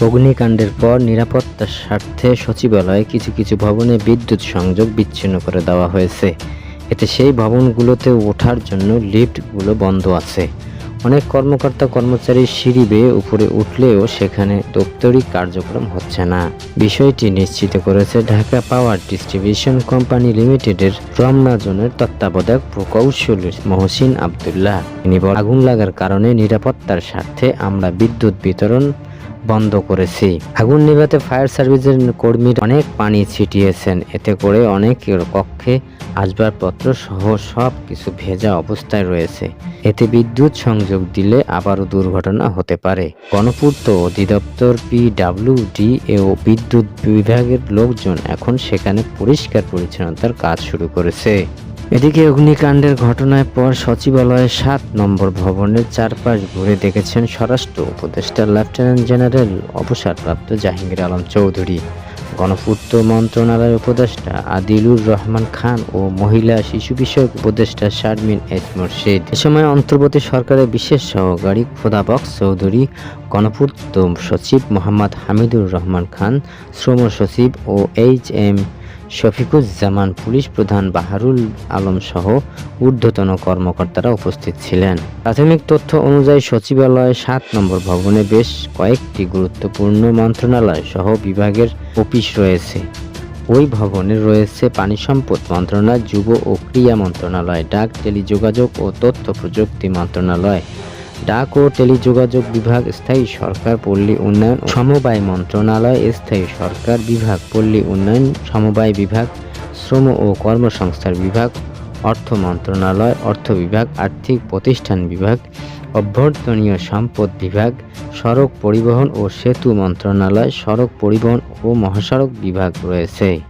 অগ্নিকাণ্ডের পর নিরাপত্তার স্বার্থে সচিবালয়ে কিছু কিছু ভবনে বিদ্যুৎ সংযোগ বিচ্ছিন্ন করে দেওয়া হয়েছে। এতে সেই ভবনগুলোতে ওঠার জন্য লিফটগুলো বন্ধ আছে। অনেক কর্মকর্তা কর্মচারী সিঁড়ি বেয়ে উপরে উঠলেও সেখানে দপ্তরিক কার্যক্রম হচ্ছে না। বিষয়টি নিশ্চিত করেছে ঢাকা পাওয়ার ডিস্ট্রিবিউশন কোম্পানি লিমিটেডের রমনা জোনের তত্ত্বাবধায়ক প্রকৌশলী মহসিন আবদুল্লাহ। তিনি আগুন লাগার কারণে নিরাপত্তার স্বার্থে আমরা বিদ্যুৎ বিতরণ বন্ধ করেছি। আগুন নিভাতে ফায়ার সার্ভিসের কর্মী অনেক পানি ছিটিয়েছেন। এতে করে অনেক কক্ষে আসবাবপত্র সহ সব কিছু ভেজা অবস্থায় রয়েছে। এতে বিদ্যুৎ সংযোগ দিলে আবারও দুর্ঘটনা হতে পারে। গণপূর্ত অধিদপ্তর পিডাব্লিউডি ও বিদ্যুৎ বিভাগের লোকজন এখন সেখানে পরিষ্কার পরিচ্ছন্নতার কাজ শুরু করেছে। এদিকে অগ্নিকাণ্ডের ঘটনার পর সচিবালয়ের সাত নম্বর ভবনের চারপাশ ঘুরে দেখেছেন স্বরাষ্ট্র উপদেষ্টা লেফটেন্যান্ট জেনারেল অবসরপ্রাপ্ত জাহাঙ্গীর আলম চৌধুরী, গণপূর্ত মন্ত্রণালয়ের উপদেষ্টা আদিলুর রহমান খান ও মহিলা শিশু বিষয়ক উপদেষ্টা শারমিন এজ মুর্শিদ। এ সময় অন্তর্বর্তী সরকারের বিশেষ সহকারী খোদাবক্স চৌধুরী, গণপূর্ত সচিব মোহাম্মদ হামিদুর রহমান খান, শ্রম সচিব ও এইচ এম শফিকুজ্জামান পুলিশ প্রধান বাহারুল আলম সহ ঊর্ধ্বতন কর্মকর্তারা উপস্থিত ছিলেন। প্রাথমিক তথ্য অনুযায়ী সচিবালয়ে সাত নম্বর ভবনে বেশ কয়েকটি গুরুত্বপূর্ণ মন্ত্রণালয় সহ বিভাগের অফিস রয়েছে। ওই ভবনে রয়েছে পানি সম্পদ মন্ত্রণালয়, যুব ও ক্রীড়া মন্ত্রণালয়, ডাক, টেলিযোগাযোগ ও তথ্য প্রযুক্তি মন্ত্রণালয়। ডাক ও টেলিযোগাযোগ বিভাগ, স্থায়ী সরকার, পল্লী উন্নয়ন সমবায় মন্ত্রণালয়, স্থায়ী সরকার বিভাগ, পল্লী উন্নয়ন, সমবায় বিভাগ, শ্রম ও কর্মসংস্থান বিভাগ, অর্থ মন্ত্রণালয়, অর্থ বিভাগ, আর্থিক প্রতিষ্ঠান বিভাগ, অভ্যর্থনীয় সম্পদ বিভাগ, সড়ক পরিবহন ও সেতু মন্ত্রণালয়, সড়ক পরিবহন ও মহাসড়ক বিভাগ রয়েছে।